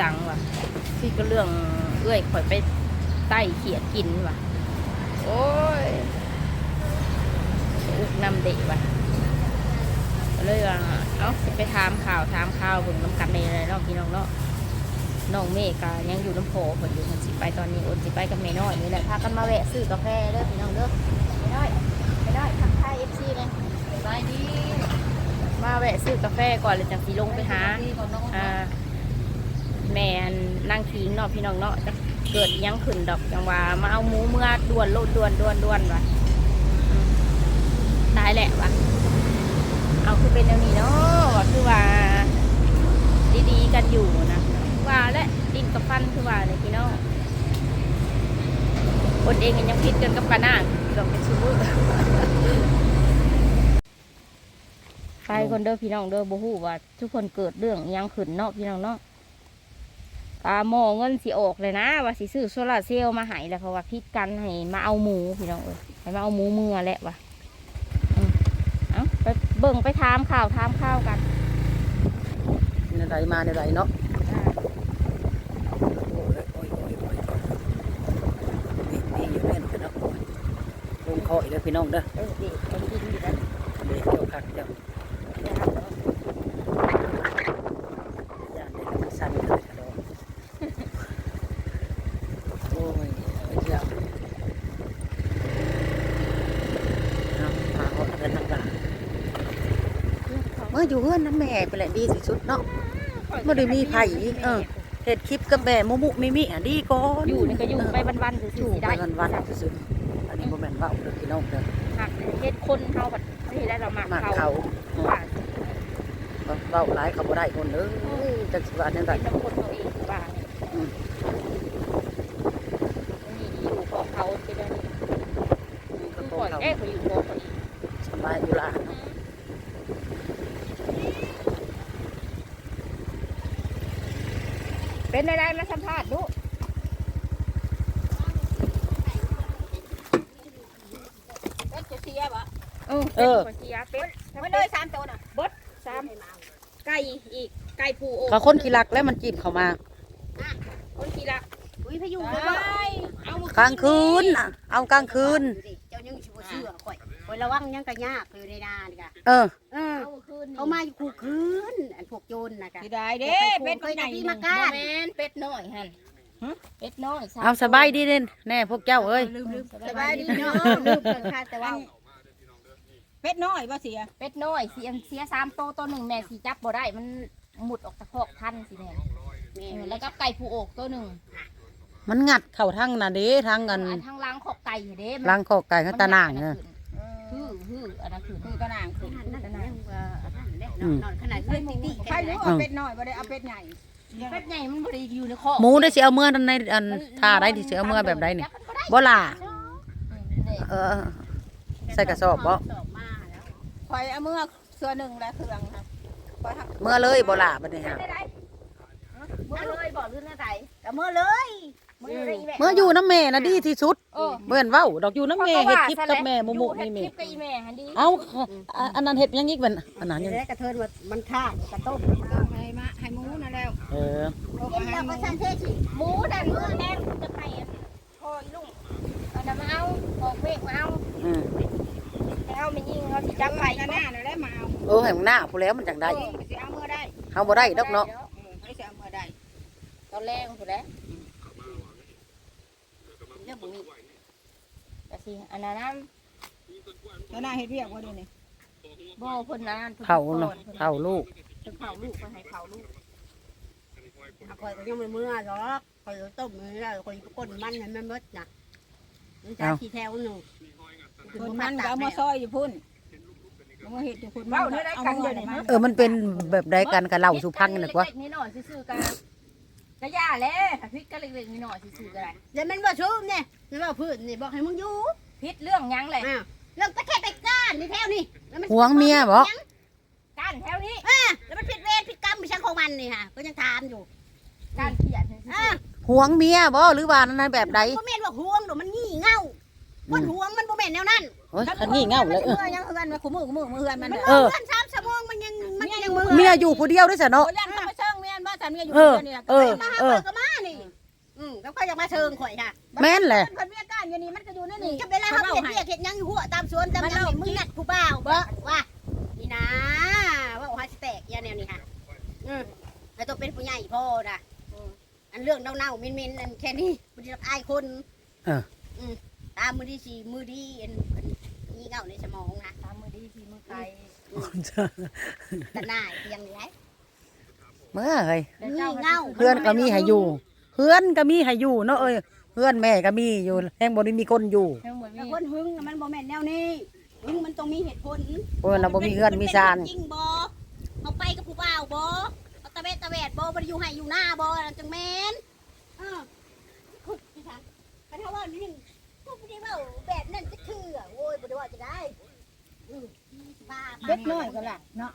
สังว่ะผิดกันเรื่องเอื้อยข่อยไปใต้เขียดกินว่ะ โอ้ยอุกนำเด็กว่ะก็เลยว่าเอ้าสิไปถามข่าวถามข่าวเบิ่งน้ำกันในอะไรเนาะพี่น้องเนาะน้องเมฆก็ยังอยู่น้ำโพเพิ่นอยู่เพิ่นสิไปตอนนี้อดสิไปกับแม่น้อยนี่แหละพากันมาแวะซื้อกาแฟเด้อพี่น้องเด้อแม่น้อยแม่น้อยทักทาย FC เลยไปดีมาแวะซื้อกาแฟก่อนเลยจังสีลงไปหาดีก่อนน้องอ่า แม่นั่งคิงเนาะพี่น้องเนาะจะเกิดยังขึ้นดอกจังว่ามาเอาหมูเมื่อด่วนโลดด่วนด่วนด่วนวะตายแหละวะเอาคือเป็นแนวนี้เนาะคือว่า ดีๆกันอยู่นะว่าและดินกับฟันคือว่าเลยพี่น้องคนเองยังพิดกันกับปานาดอกเป็นชูมือไปคนเด้อพี่น้องเด้อบ่ฮู้ว่าทุกคนเกิดเรื่องยังขึ้นเนาะพี่น้องเนาะ ตาหมอเงินสิออกเลยนะว่าสิซื้อโซลาร์เซลล์มาให้แล้วเพราะว่าพิดกันให้มาเอาหมูพี่น้องเอ้ยให้มาเอาหมูเมื่อแหละว่ะอืมเอาไปเบิ่งไปถามข่าวถามข่าวกันในไรมาในไรเนาะโอ้ยโอ้ยโอ้ยโอ้ยนี่นี่อยู่เล่นกันเนาะลงคออีกแล้วพี่น้องเด้อเออเด็กไปกินอยู่แล้วเด็กเจ้าคักเจ้าย่านได้กับสั่นเลยกระโดดโอ้ยไอ้เจ้าเอาพาเขากันทางหลังเมื่ออยู่เฮือนน้ำแม่ไปแหละดีที่สุดเนาะบ่ได้มีไผเออเห็ดคลิปกับแม่มุมุมิมิอะดีก่อนอยู่นี่ก็อยู่ไปวันๆซื่อๆอยู่สิไปได้วันวันๆซื่อๆอันนี้บ่แม่นเว้าเด้อพี่น้องเด้อหักเฮ็ดคนเฮาบัดนี่ได้เรามากมากเขาเขาว่าเว้าหลายเขาบ่ได้คนเด้อจักสิว่าแนวใดเป็นน้ำคนตัวเองว่าเนี่ยอืมนี่อยู่ของเขาเป็นอันนี้นี่ก็คือขก่อองนเขาแก้เขาอยู่ของเขาอีกสบายอยู่ล่ะ เนาะเป็นอะไรมาสัมภาษณ์ดูเป็ดจะเสียบ่เออเป็ดจะเสียเป็ดไม่เลยสามตัวน่ะบดสามไก่อีกไก่ผูโอเขาคนขี้รักแล้วมันจีบเข้ามาคนกีฬาอุ้ยพายุไปเลยบ่เอากลางคืนน่ะเอากลางคืน เจ้ายังสิบ่เชื่อข่อยข่อยระวังยังกะยากอยู่ในนานี่กะเออ เออ เอาคืนเขามาอยู่คู่คืนอันพวกโจรน่ะกะสิได้เด้เป็ดเคยได้ที่มาบ่ก้านแม่นเป็ดน้อยหั่นเป็ดน้อยเอาสบายดีเด่นแน่พวกเจ้าเอ้ยลืมลืมสบายดีเนาะเนาะลืมเพิ่นค่ะแต่ว่าเป็ดน้อยบ่เสียเป็ดน้อยเสียเสียสามโตวตัวหนึ่งแม่สีจับบ่ได้มันหมุดออกตะคอกทันสิแม่แม่เออแล้วก็ไก่ผูโอกตัวหนึ่งมันงัดเข้าทางน่ะเด้ทางกันอันทางล้างขอกไก่เด้ล้างคอไก่ข้างตะนางเอเออฮือฮืออันนั้นคือคือกระนางคือ อนนอนขนาดเล่นติ๊กๆใครกันรู้นะว่าเป็ดน้อยบ่ได้เอาเป็ดใหญ่เป็ดใหญ่มันบ่ได้อยู่ในคอกหมูได้สิเอาเมื่อในอันท่าได้สิเอาเมื่อแบบใดนี่บ่ล่ะเออ ใส่กระสอบบ่สอบมาแล้วคอยเอามือเสือหนึ่งและเครื่องครับคอยหักเมื่อเลยบ่ล่ะบัดนี้ฮะเมื่อเลยบอกลื่นหน้าไตก็มื้อเลยเมื่อเลยแม่เมื่ออยู่น้ำแม่น่ะดีที่สุดเออเมื่อนเว้าดอกอยู่น้ำแม่เฮ็ดคลิปกับแม่มุมุนี่มีแม่คลิปกับอีแม่หันดีเอาอะอันนั้นเฮ็ดยังอีกบัดอันนั้นนี่ยังแหละกระเทินว่ามันขาดกระต้มเอาให้มาให้หมูนั่นแล้วเออเอากินให้แล้วหมูก็สั่นเทสิหมูดันเมื่อแดงจะไปอันคอยลุงเอาน้ำมาเอาขอกเพกมาเอาอืมแล้วมันยิงเขาสิจับไปกระหน้านั่นแหละมาเอาโอ้แห่งหน้าผู้แล้วมันจังได้เออสิเอามือได้เฮาบ่ได้ดอกเนาะเออไม่สิเอามือได้ตอนแรกถูกแล้ว เรื่องบ่มีแต่สิอันนั้นนะกระหน้าเฮ็ดเวียกบ่เดี๋ยวนี้บ่เพิ่นนั้นเผาเนาะเผาลูก เพิ่นเผาลูกเพิ่นให้เผาลูกเอาข่อยก็ยังไม่เมื่อหรอกข่อยก็ต้มมือแล้วข่อยก็ก้นมันให้มันเบิดน่ะมันจะขี้แถวหนึ่งคนมันก็เอามาซอยอยู่พุ่นเอามาเฮ็ดอยู่พุ่นมันก็เอามือได้มาเออมันเป็นแบบใดกันกับเหล่าสุพรรณน่ะกว่าเล็กๆน้อยๆซื่อๆกัน ก็ย่าแหล้วถ้าพริกก็เล็กๆน้อยๆซื่อๆก็ได้เดี๋ยวมันบ่ชูมเนี่ยมันบ่พื้นนี่บอกให้มึงอยู่พิษเรื่องหยังแหละอ้าวเรื่องประเทศไปก้านนี่แถวนี่แล้วมันหวงเมียบ่ การแถวนี้อ่าแล้วมันผิดเวรผิดกรรมผิดชังของมันนี่ค่ะก็ยังถามอยู่การเขียนซื่อ่าอหวงเมียบ่หรือว่านั่นแบบใดบ่แม่นว่าห่วงดอกมันงี่เง่าคนห่วงมันบ่แม่นแนวนั้นโอ้ยคันนี้เง่าเลยเออเมื่อยังเฮือนมาคุมือคุมือมือเฮือนมันมันเด้อเออเพื่อนสามชั่วโมงมันยังมันยังมือเมียอยู่ผู้เดียวด้วยซะเนาะโอ้ ยันเขามาเชิงเมียนบ่สันเมียอยู่เออนี่เออมาหาเอเปิอดก็มานี่อืมแล้วก็อยากมาเชิงข่อยค่ะแม่นแหละคนเมียก้านอยู่นี่มันก็อยู่นี่นี่ จะเวลาเขาเห็นเรียกเห็นยังอยู่หัวตามสวนตามยังมึงนัดผู้บ่าวบ่ว่านี่นะว่าโอ้ฮาสิแตกยาแนวนี้ค่ะอืมแล้วต้องเป็นผู้ใหญ่พ่อนะอืมอันเรื่องเน่าๆมินๆอันแค่นี้มันจะอายคนเออ มตามมือดีสีมือดีอันอันมีเงาในสมองนะตามมือดีทีมือไกล แต่หน้าเพียงไร เมื่อเฮ้ยมีเงาเพื่อนก็มีให้อยู่เพื่อนก็มีให้อยู่เนาะเอ้ยเพื่อนแม่ก็มีอยู่แห่งบ่ได้มีคนอยู่เรื่องเหมือนแต่มีคนหึงน่ะมันบ่แม่นแนวนี้หึงมันต้องมีเหตุผลเพราะว่าเราบ่มีเพื่อนมีซานจริงบ่เอาไปกับผู้บ่าวบ่เอาตะเวทตะเวทบ่บ่ได้อยู่ให้อยู่หน้าบ่จังแม่นเออคุดพี่คะคันเฮาว่านี่นึงพวกบ่ได้เว้าแบบนั้นจะคือโอ้ยบ่ได้ว่าจะได้อือบ้าเล็กน้อยก็ล่ะเนาะ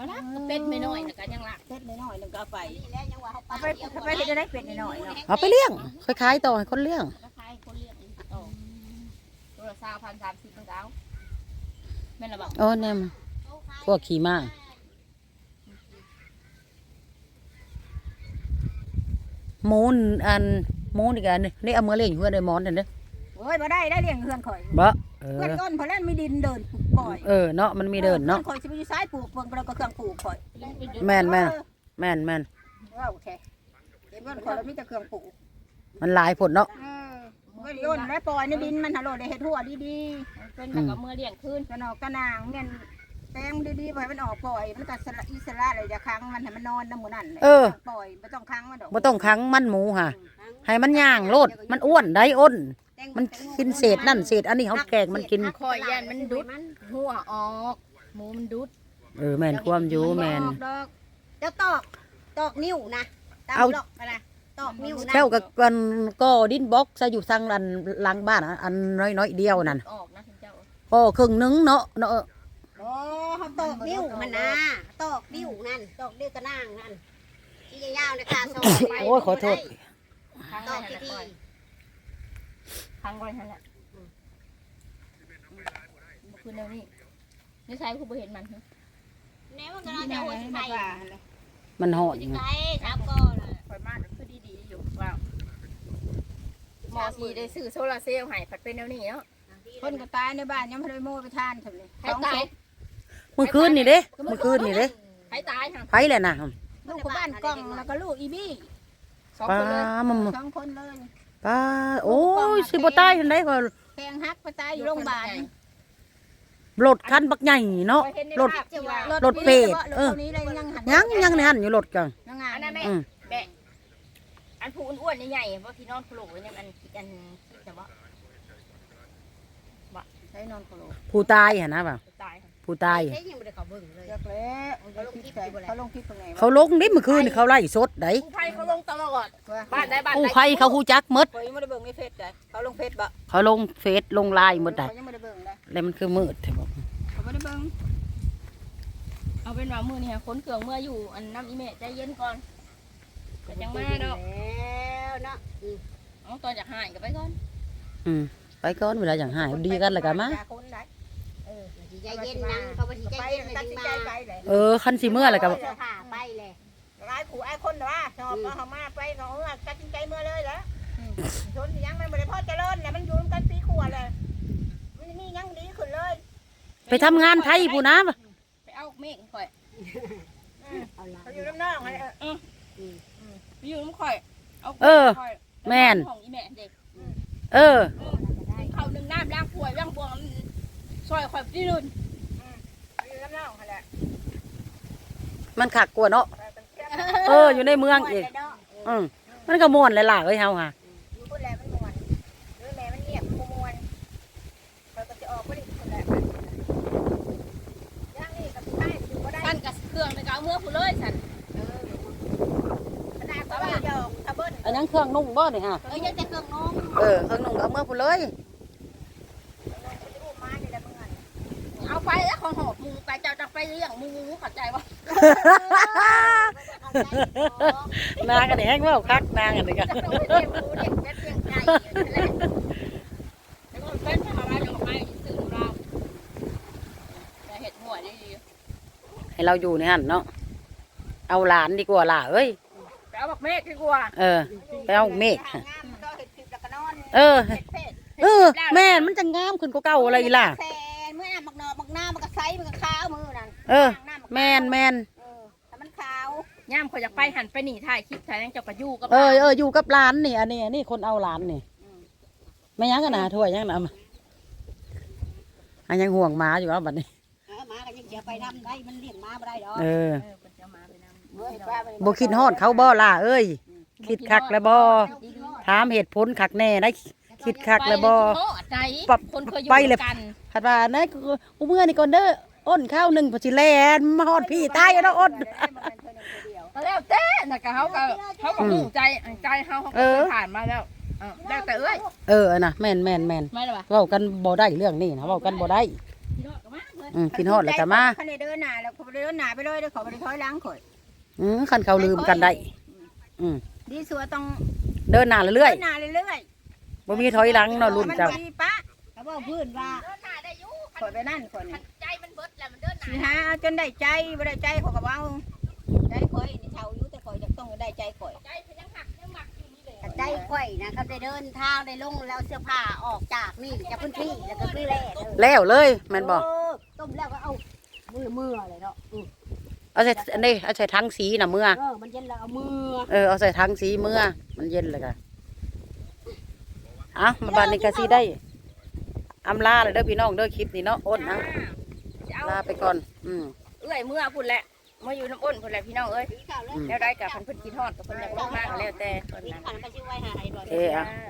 เขาละเป็ดไม่น้อยนะกันยังละเล็กน้อยนึงก็เอาไปนี่แหละยังว่าเฮาเอาไปเอาไปเฮ็ดได้เป็ดน้อยๆเนาะเอาไปเลี้ยงค่อยขายต่อให้คนเลี้ยงราคาคนเรียกอีกต่อตัวละสามพันสามสิบมันก็เอาแม่นละบอกโอ้เนี่ยมันพวกขี่ม้าหมูนอันหมูนี่กันนี่เอามือเลี้ยงเพื่อนได้หมอนนั่นเด้อโอ้ยบ่ได้ได้เลี้ยงเฮือนข่อยบ่เอเฮือนอก้นเพราะนั้นมีดินเดิน ปล่อยเออเนาะมันมีเดินเนาะข่อยสิไปอยู่ซ้ายปลูกเพิ่นเราก็เครื่องปลูกข่อยแม่นแม่นแม่นแม่นว้าวโอเคเดี๋ยวเพิ่นข่อยมีแต่เครื่องปลูกมันหลายผลเนาะเออไม่ได้โยนแล้วปล่อยในดินมันหาโลดได้เฮ็ดหัวดีเป็นแบบว่าเมื่อเลี้ยงขึ้นๆกระนอกกระนางเงี้ยแป้งดีๆปล่อยมันออกปล่อยมันก็สละอิสระเลยอย่าค้างมันให้มันนอนน้ำหมูนั่นเลยเออปล่อยไม่ต้องค้างมันดอกบ่ต้องขังมันหมูค่ะ ให้มันย่างโลดมันอ้วนได้อ้น มันกินเศษนั่นเศษอันนี้เขาแกงมันกินคอยยันมันดุดหัวออกหมูมันดุดเออแม่นความอยู่แม่นดอกดอกเดี๋ยวตอกตอกนิ้วนะตามเอาหลอกไปนะตอกนิ้วนะเจ้ากับกันก็ดินบล็อกซะอยู่ทางอันหลังบ้านอะอันน้อยๆเดียวนั่นออกนะคุณเจ้าโอ้ครึ่งหนึงเนาะเนาะโอ้เขาตอกนิ้วมันนะตอกนิ้วนั่นตอกนิ้วกระนางนั่นที่ยาวๆนะคะส่งไปโอ้ยขอโทษค้างตไว้อกหันที่ละที่ก่อน ค้างไว้หันละคือแนวนี้นี่ใช้คุณบ่เห็นมันเหรอแน่มันก็น่าจะหัวสิไข่มันหอดสิไข่สามก้อนน่ะคอยมาคือดีๆอยู่ว้าวหมอสีได้ซื้อโซลาร์เซลล์ให้ผัดเป็นแนวนี้เนาะคนก็ตายในบ้านยังไม่ได้โม่ไปทานเถอะเลยให้ตายมื้อคืนนี่เด้มื้อคืนนี่เด้ให้ตายค่ะไผแหละน่ะลูกกับบ้านกล้องแล้วก็ลูกอีบี้สองป้าคนเลยมันสองคนเลย ป้าโอ้ยสิบ่ตายทันได้ก็แพงฮักไปตายอยู่โรงพยาบาลรถคันบักใหญ่เนาะคอยเห็นในรถภาพที่ว่ารถเป็ดรเออถนี้เลยยังหันยังยังในหันอยู่รถกันยังงาอันนนั้นแม่อืมแบะอันผู้อ้วนๆใหญ่ๆว่าที่นอนโผล่เนี่ยมันอันแต่ว่าใช้นอนโคโลผู้ตายหั่นนะป่ะตายค่ะ ผู้ตายเฮ้ยยังไม่ได้เขาเบิ่งเลยเลือกแล้วเขาลงคลิปเขาลงคลิปเป็นไงเขาลงนี่เมื่อคืนนี่เขาไล่สดได้ผู้ภัยเขาลงตลอด บ้านได้บ้านผู้ได้ภัยเขาฮู้จักหมดเขายังไม่ได้เบิ่งในเฟซเลยเขาลงเฟซบ่เขาลงเฟซลงไลน์หมดได้เขายังไม่ได้เบิ่งเลยแล้วมันคือมืดแท้บอกเขาไม่ได้เบิ่งเอาเป็นว่ามือนี่ฮะขนเครื่องเมื่ออยู่อันน้ำอีเมใจเย็นก่อนก็ยังมาเนาะแล้วเนาะอืมเอาตอนอยากหายก็ไปก่อนอืมไปก่อนเวลาอย่างหายดีกันแล้วกันมาคนไหนเออสิ ใจเย็นนังเขาบ่สิใจไปเย็นเลยตัดจึสิงนมาใจไปเลยเออคันสิเมื่อแล้วก็เสื้อผ้าไปเลยร้ายขู่ไอ้คนเหรอชอบก็เขามาไปเขาตัดสินใจเมื่อเลยแล้วชนยังไม่ได้พ่อเจริญแล้วมันอยู่กันปีขวดเลยมันนี่ยังดีขึ้นเลย ไปทำงานไทยผู้นะไปเอาเมฆข่อยเอาล่ะเขาอยู่น้ำนองไปอยู่น้ำข่อย เอาเออ ข่อยแม่น ของอีแม่เด็กเออเขาหนึ่งน้ำล้างป่วยล้างบวง ซอยข่อยที่นู่นอยู่น้ำนองแหละมันขักกลัวเนาะเอออยู่ในเมืองอีกอืมมันก็ม่วนหลายๆเอ้ยเฮาค่ะอยู่คนแรกมันมวนหรือแม่มันเงียบมันมวนเขาก็จะออกไปดิคนแรกย่างนี่กับพี่ชายอยู่ก็ได้ปั้นกับเครื่องในกเอาเมื่อผู้เลยสันขนาดเขาว่าจะออกตะเบิ้ลอันนั้นเครื่องนุ่งบ่นี่ฮะเอ้ยยังแต่เครื่องน้องเออเครื่องนุ่งก็เอาเมื่อผู้เลย มาเนี่ยแหละมึงอะ เอาไปแล้วของหอบหมูไปเจ้าจะไปเลี้ยงหมูเข้าใจปะนางกันนี่แฮงเว้าคักนางกันนี่ก็จะไปเลี้ยงหมูเลี้ยงเป็ดเลี้ยงไก่อย่างนั้นแหละแล้วก็เป็นทำอะไรอย่างไรสื่อเราให้เราอยู่ในหันเนาะเอาหลานดีกว่าล่ะเอ้ยไปเอาบักเมฆดีกว่าเออไปเอาเมฆงามๆก็เห็ดคลิปแล้วก็นอนเออเห็ดเพศเออ แม่นมันจะงามขึ้นกว่าเก่าอะไรล่ะ เออหน้ามักแม่นแม่นเออแต่มันขาวย่ามเขาอยากไปหันไปหนีถ่ายคลิปถ่ายนั่งเจ้ากระยู่กับเออเอออยู่กับหลานนี่อันนี้อันนี้คนเอาหลานนี่ไม่ยังกันนะถ้วยยังนะเอามาอันยังห่วงหมาอยู่เอาบัดนี้เออหมาก็ยังเสียไปนำได้มันเลี้ยงหมาบ่ได้ดอกเออเออเพิ่นจะมาไปนำเฮ้ยป้าไปบ่คิดฮอดเขาบ่ล่ะเอ้ยคิดคักแล้วบ่ถามเหตุผลคักแน่ได้คิดคักแล้วบ่ไปเลยใจปรับคนเคยอยู่ไปเลยกันคัดว่านะกูเมื่อนี่ก่อนเด้อ อ้นข้าวหนึ่งพอสิแลนมาฮอดพี่ตายแล้วอ้น ก็แล้วแต่น่ะก็เขาก็เขาก็อืมหูใจใจเขาเขาเอก็อเคยผ่านมาแล้วเออแล้วแต่เอ้ยเออนะแม่นแม่นแม่นไม่หรอวะเว้ากันบ่ได้เรื่องนี้นะเว้ากันบ่ได้พี่น้องก็มาเพิ่นอืมกินฮอดแล้วก็มาเขาได้เดินหน้าแล้วเขาบ่ได้เดินหน้าไปเลยเด้อเขาบ่ได้ถอยหลังข่อยอืมคันเขาลืมกันได้อืมดีสัวต้องเดินหน้าเรื่อยเดินหน้าเรื่อยๆบ่มีถอยหลังเนาะรุ่นมันเจ้าดีปะเขาบอกพื้นว่าเดินหน้าได้อยู่ข่อยไปนั่นข่อยนี่ใจมันเบิดแล้วมันเดินหน้าสิหาเอาจนได้ใจบ่ได้ใจเขาก็เว้าใจข่อยนี่เท่าอยู่แต่ข่อยจะต้องได้ใจข่อย ใจเพิ่นยังหักยังหมักอยู่นี่เลยแต่ใจข่อยนะเขาได้เดินทางได้ลงแล้วเสื้อผ้าออกจากนี่จากพื้นที่แล้วก็คือแล่เลยแล้วเลยแม่นบ่เออต้มแล้วก็เอามือมือเลยเนาะอือเอาใส่อันนี้เอาใส่ถังสีน่ะเมื่อ เออมันเย็นแล้วเอามือเออเอาใส่ถังสีเมื่อ มันเย็นเลยก็อะมาบัดนี้ก็สิได้อำลาเลยเด้อพี่น้องเด้อคลิปนี้เนาะอ้นนะจะเอา ลาไปก่อน อืม เอื้อยเมื่อพุ่นแหละมาอยู่น้ำอ้นพุ่นแหละพี่น้องเอ้ยสีขาวเลยอืมแล้วได้กับเพิ่นเพิ่นกินทอดกับเพิ่นอยากลงมากก็แล้วแต่เพิ่นสีนั้นขาวไปชื่อไว้หาไอ้บ่เอออะจ้า